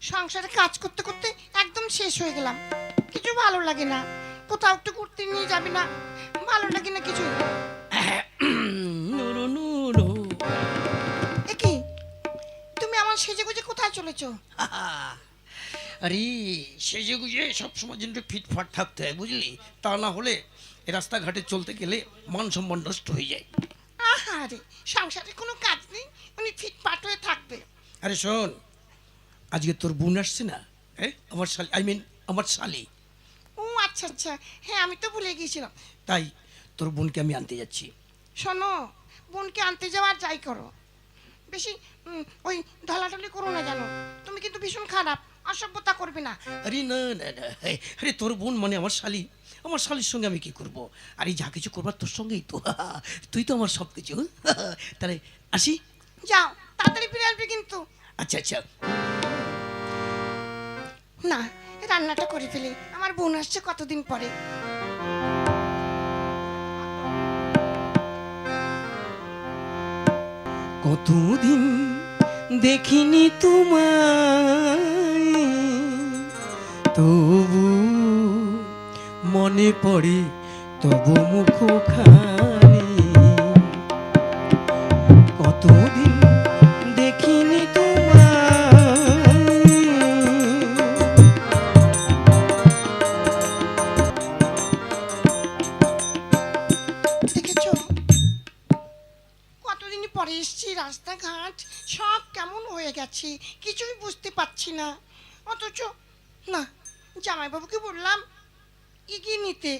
সংসারে কাজ করতে করতে একদম শেষ হয়ে গেলাম। কিছু ভালো লাগে না। কোথাও একটু ঘুরতে নিয়ে যাবি না। ভালো লাগে না কিছু কি? তুমি আমার সেজে গুজে কোথায় চলেছো? আরে সেজে গুজে সবসময় যেন ফিটফাট থাকতে হয় বুঝলি? তা না হলে রাস্তাঘাটে চলতে গেলে মান সম্মান নষ্ট হয়ে যায়। আহারে সংসারে কোনো কাজ নেই উনি ফিটফাট হয়ে থাকবে। আরে শোন আজকে তোর বোন আসছে না? হ্যাঁ? আমার শালি আই মিন আমার শালি। ও আচ্ছা আচ্ছা। হ্যাঁ আমি তো ভুলে গিয়েছিলাম। তাই তোর বোনকে আমি আনতে যাচ্ছি। শোনো বোনকে আনতে যাওয়ার যাই করো। বেশি ওই ঢলাঢলি করো না জানো তুমি কিন্তু ভীষণ খারাপ অসভ্যতা করবে না। আরে না না না আরে তোর বোন মানে আমার শালি। আমার শালির সঙ্গে আমি কি করব? আরে যা কিছু করবার তোর সঙ্গেই তো। তুই তো আমার সব কিছু তাহলে আসি। যাও তাড়াতাড়ি ফিরে আসবি কিন্তু। আচ্ছা আচ্ছা। না রান্নাটা করে ফেলি। আমার বোন আসছে কতদিন পরে। কতদিন দেখিনি তোমায়, তবু মনে পড়ে তবু মুখখানি। কতদিন বললাম এগিয়ে নিতে।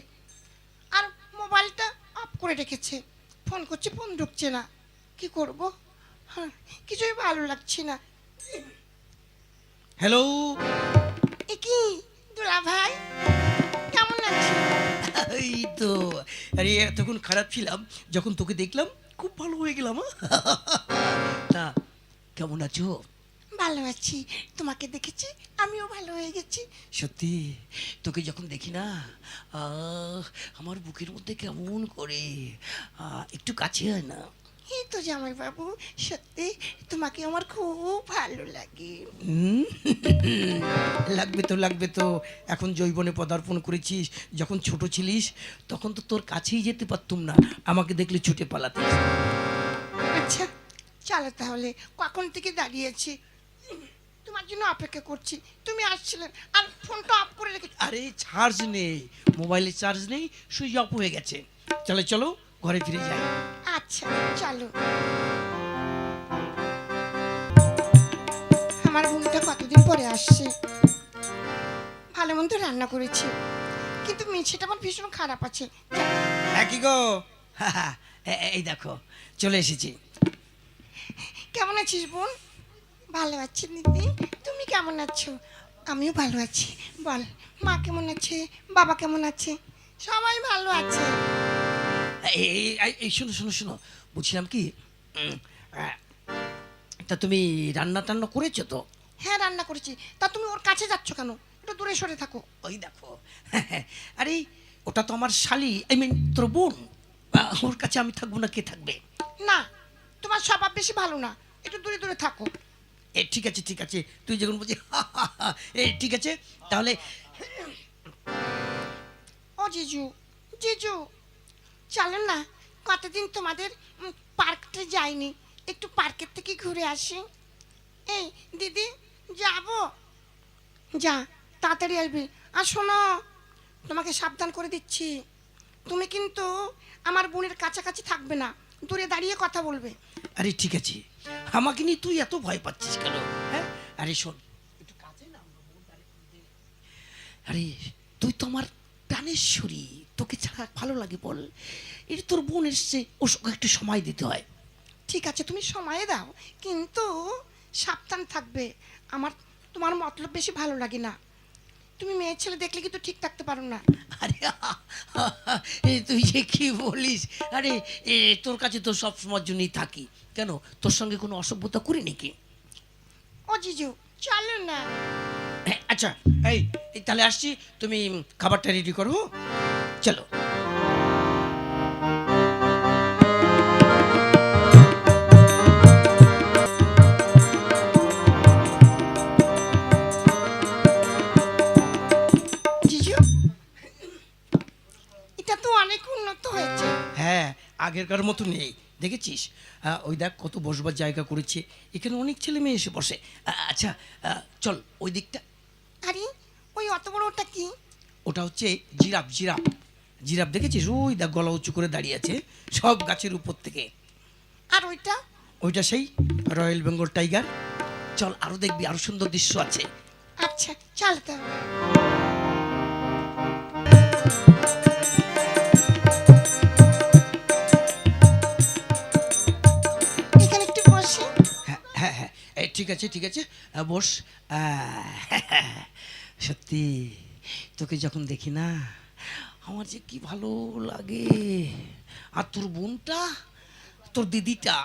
আর মোবাইলটা অফ করে রেখেছে। ফোন করছে ফোন ঢুকছে না। কি করব? হ্যাঁ কিছুই ভালো লাগছে না। হ্যালো? কি দুলা ভাই? কেমন আছিস এই তো আরে এতক্ষণ খারাপ ছিলাম যখন তোকে দেখলাম খুব ভালো হয়ে গেলাম তা কেমন আছো? ভালো আছি। তোমাকে দেখেছি আমিও ভালো হয়ে গেছি। সত্যি? তোকে যখন দেখি না আহ, আমার বুকের মধ্যে কেমন করে একটু কাছে হয় না। এই তো জামাই বাবু সত্যি তোমাকে আমার খুব ভালো লাগে। লাগবে তো লাগবে তো। এখন জৈবনে পদার্পণ করেছিস যখন ছোট ছিলিস তখন তো তোর কাছেই যেতে পারতুম না। আমাকে দেখলে ছুটে পালাতে আচ্ছা চলো তাহলে কখন থেকে দাঁড়িয়েছি তোমার জন্য অপেক্ষা করছি। তুমি আসছিলেন আর ফোনটা অফ করে রেখে আরে চার্জ নেই। মোবাইলে চার্জ নেই সুইচ অফ হয়ে গেছে। চলো চলো ঘরে ফিরে যাই। আচ্ছা চলো। আমার বোনটা কতদিন পরে আসছে? ভালো মন্দ রান্না করেছি। কিন্তু মিছেটা আমার ভীষণ খারাপ আছে। একই গো। এই দেখো চলে এসেছি। কেমন আছিস বোন? ভালো আছি দিদি। তুমি কেমন আছো? আমিও ভালো আছি। বল মা কেমন আছে? বাবা কেমন আছে? সবাই ভালো আছে। এই এই- শোনো শোনো শোনো। বলছিলাম কি তা তুমি রান্না টান্না করেছ তো? হ্যাঁ রান্না করেছি। তা তুমি ওর কাছে যাচ্ছ কেন? একটু দূরে সরে থাকো। ওই দেখো আরে ওটা তো আমার শালি আই মিন তোর বোন। ওর কাছে আমি থাকব না কে থাকবে? না তোমার স্বভাব বেশি ভালো না। একটু দূরে দূরে থাকো। এ, ঠিক আছে ঠিক আছে। তুই যখন বলছি এ, ঠিক আছে, তাহলে, ও জিজু জিজু, চলো না, কতদিন তোমাদের পার্কটা যাইনি, একটু পার্কের থেকে ঘুরে আসি। এই, দিদি, যাব। যা, তাড়াতাড়ি আসবি। আর শোনো, তোমাকে সাবধান করে দিচ্ছি। তুমি কিন্তু আমার বোনের কাছাকাছি থাকবে না, দূরে দাঁড়িয়ে কথা বলবে। আরে ঠিক আছে। আমাকে নিয়ে তুই এত ভয় পাচ্ছিস কেন? হ্যাঁ? আরে শোন, একটু। আরে, তুই তো আমার প্রাণেশ্বরী তোকে ছাড়া ভালো লাগে বল। এটা তোর বোন এসছে, ওর একটু সময় দিতে হয়। ঠিক আছে, তুমি সময় দাও, কিন্তু সাবধান থাকবে। আমার, তোমার মতলব বেশি ভালো লাগে না। তুমি মেয়ে ছেলে দেখলে কিন্তু ঠিক থাকতে পারো না। আরে এ তুই যে কি বলিস? আরে এ তোর কাছে তো সব সময় জন্যই থাকি। কেন? তোর সঙ্গে কোনো অসভ্যতা করি নাকি? ও জিজু চলো না। হ্যাঁ, আচ্ছা এই এই তাহলে আসছি। তুমি খাবারটা রেডি করো। চলো। আগেরকার মতো নেই। দেখেছিস? ওই দেখ কত বসবার জায়গা করেছে। এখানে অনেক ছেলে মেয়ে এসে বসে। আচ্ছা চল ওই দিকটা। আরে ওই অত বড় ওটা কি? ওটা হচ্ছে জিরাফ জিরাফ। জিরাফ দেখেছিস? ওই দেখ গলা উঁচু করে দাঁড়িয়ে আছে সব গাছের উপর থেকে। আর ওইটা? ওইটা সেই রয়্যাল বেঙ্গল টাইগার। চল আরও দেখবি আরও সুন্দর দৃশ্য আছে। আচ্ছা চল তবে ঠিক আছে ঠিক আছে। বস সত্যি তোকে যখন দেখি না আমার যে কি ভালো লাগে। আর তোর বোনটা তোর দিদিটা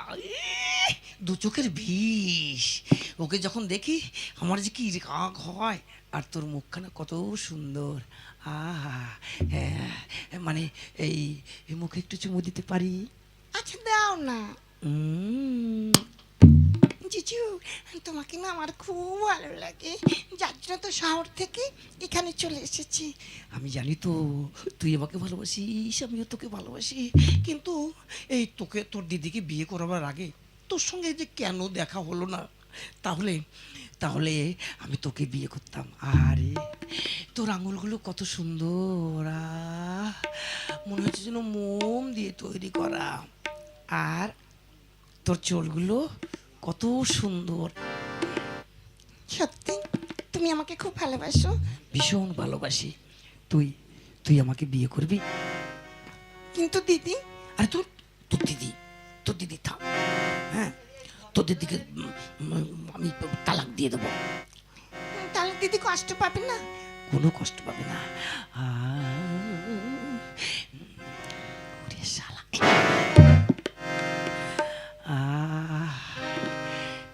দু চোখের বিষ। ওকে যখন দেখি আমার যে কি রাগ হয় আর তোর মুখখানা কত সুন্দর। আহা হ্যাঁ, মানে এই মুখে একটু চুমু দিতে পারি? আচ্ছা দাও না। জিজু, তোমাকে না আমার খুব ভালো লাগে। যার জন্য তো শহর থেকে এখানে চলে এসেছি। আমি জানি তো, তুই আমাকে ভালোবাসিস, আমিও তোকে ভালোবাসি। কিন্তু এই তোকে, তোর দিদিকে বিয়ে করাবার আগে তোর সঙ্গে যে কেন দেখা হলো না? তাহলে তাহলে আমি তোকে বিয়ে করতাম। আরে, তোর আঙুলগুলো কত সুন্দর মনে হচ্ছে যেন মোম দিয়ে তৈরি করা। আর তোর চোরগুলো কত সুন্দর। সত্যি? তুমি আমাকে খুব ভালোবাসো। ভীষণ ভালোবাসি। তুই তুই আমাকে বিয়ে করবি? কিন্তু দিদি? আরে তোর তোর দিদি তোর দিদি থাম হ্যাঁ? তোর দিদিকে আমি তালাক দিয়ে দেবো। তাহলে দিদি কষ্ট পাবে না? কোনো কষ্ট পাবে না। আহ,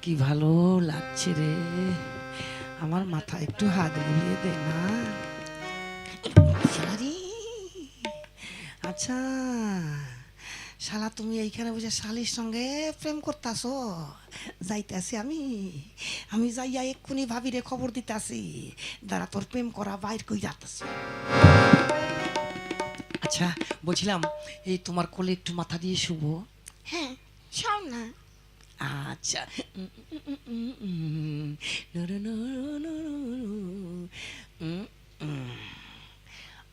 কি ভালো লাগছে রে। আমার মাথা একটু হাত বুলিয়ে দে না। আচ্ছা শালা, তুমি এইখানে বসে শালির সঙ্গে প্রেম করতাছো? যাইতেছি আমি। আমি যাইয়া এক্ষুনি ভাবি রে খবর দিতাছি। দাঁড়া, তোর প্রেম করা বাইর কই যাতাছ। আচ্ছা বলছিলাম, এই তোমার কোলে একটু মাথা দিয়ে শুভ হ্যাঁ সব না। আচ্ছা।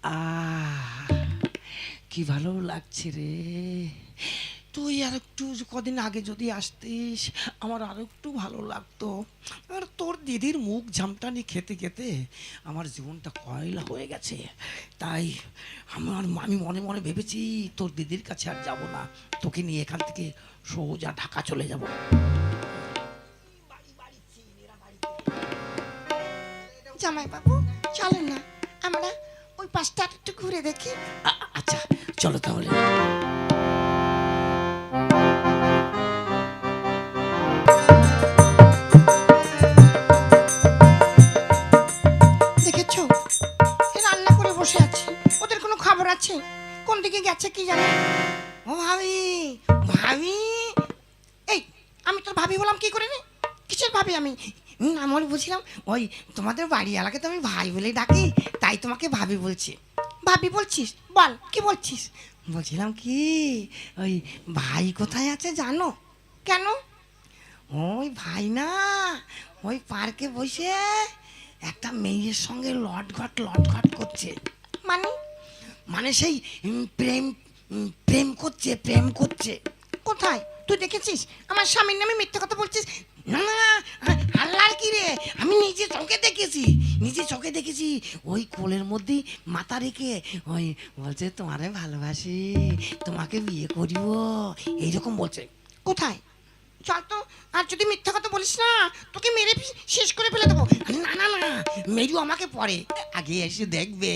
আহ কি ভালো লাগছে রে তুই আর একটু কদিন আগে যদি আসতিস আমার আরও একটু ভালো লাগতো। আর তোর দিদির মুখ ঝামটানি খেতে খেতে আমার জীবনটা কয়লা হয়ে গেছে। তাই আমার আমি মনে মনে ভেবেছি তোর দিদির কাছে আর যাব না। তোকে নিয়ে এখান থেকে সোজা ঢাকা চলে যাব। জামাই বাবু চলো না। আমরা ওই পাশটা আর একটু ঘুরে দেখি। আচ্ছা চলো তাহলে। আমি আমার বুঝলাম ওই তোমাদের বাড়ি এলাকায় তো আমি ভাই বলে ডাকি, তাই তোমাকে ভাবি বলছি। ভাবি বলছিস? বল, কি বলছিস? বলছিলাম কি, ওই ভাই কোথায় আছে জানো? কেন? ওই ভাই না, ওই পার্কে বসে একটা মেয়ের সঙ্গে লটঘট লটঘট করছে। মানে? মানে সেই প্রেম প্রেম করছে প্রেম করছে। কোথায়? তুই দেখেছিস? আমার স্বামীর নামে মিথ্যে কথা বলছিস? আল্লাহর কি রে? আমি নিজে চোখে দেখেছি, নিজে চোখে দেখেছি। ওই কোলের মধ্যেই মাথা রেখে ওই বলছে, তোমারে ভালোবাসি, তোমাকে বিয়ে করিব। এইরকম বলছে। কোথায়? চল তো, আর যদি মিথ্যা কথা বলিস না, তোকে মেরে শেষ করে ফেলে দেবো। না না না, মেরু আমাকে পরে। আগে এসে দেখবে,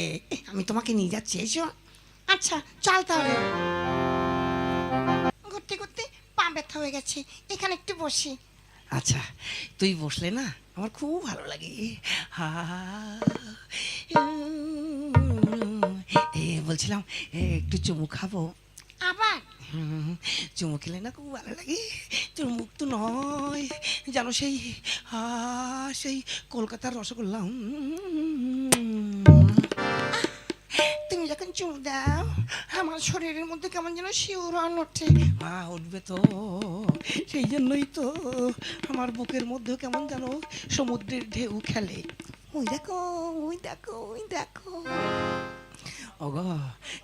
আমি তোমাকে নিয়ে যাচ্ছি, এসো। আচ্ছা চল তাহলে। ঘুরতে ঘুরতে পা ব্যথা হয়ে গেছে, এখানে একটু বসি। আচ্ছা তুই বসলে না আমার খুব ভালো লাগে। হা এ বলছিলাম একটু চুমু খাব। আবার? চুমু খেলে না খুব ভালো লাগে। তোর মুখ তো নয় জানো সেই আ, সেই কলকাতার রসগোল্লা। তুমি যখন চুমু দাও আমার শরীরের মধ্যে কেমন যেন শিউরন ওঠে মা উঠবে তো। সেই জন্যই তো আমার বুকের মধ্যে কেমন যেন সমুদ্রের ঢেউ খেলে ওই দেখো ওই দেখো ওই দেখো অগ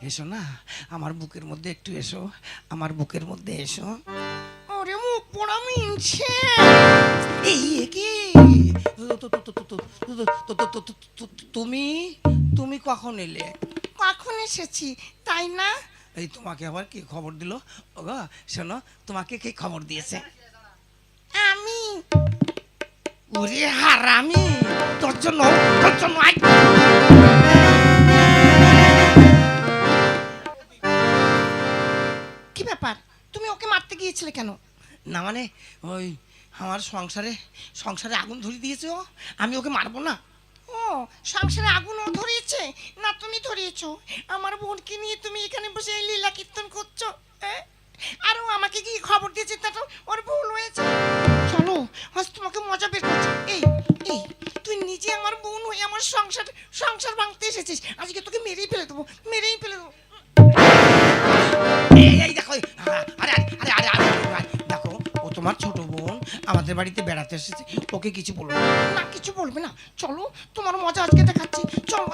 এসো না আমার বুকের মধ্যে একটু এসো আমার বুকের মধ্যে এসো ওরে মুখ পোড়া মিনছে এই কি তুমি তুমি কখন এলে কখন এসেছি তাই না এই তোমাকে আবার কি খবর দিল? ওগো শোনো তোমাকে কে খবর দিয়েছে? আমি। ওরে হারামি তোর জন্য তোর জন্য কি ব্যাপার? তুমি ওকে মারতে গিয়েছিলে কেন? না মানে ওই আমার সংসারে সংসারে আগুন ধরিয়ে দিয়েছে ও। আমি ওকে মারবো না। ও সংসারে আগুন ও ধরিয়েছে? না তুমি ধরিয়েছো। আমার বোনকে নিয়ে তুমি এখানে বসে লীলা কীর্তন করছ হ্যাঁ? আর ও আমাকে কি খবর দিয়েছে তা তো ওর ভুল হয়েছে। চলো, আজ তোমাকে মজা বের করছি। এই এই, তুই নিজে আমার বোন হয়ে আমার সংসার সংসার ভাঙতে এসেছিস। আজকে তোকে মেরেই ফেলে দেবো, মেরেই ফেলে দেবো। এই দেখো আরে আরে আরে আরে আরে দেখো, ও তোমার ছোট বোন, আমাদের বাড়িতে বেড়াতে এসেছে। ওকে কিছু বলব না, কিছু বলবে না। চলো, তোমার মজা আজকে দেখাচ্ছি। চলো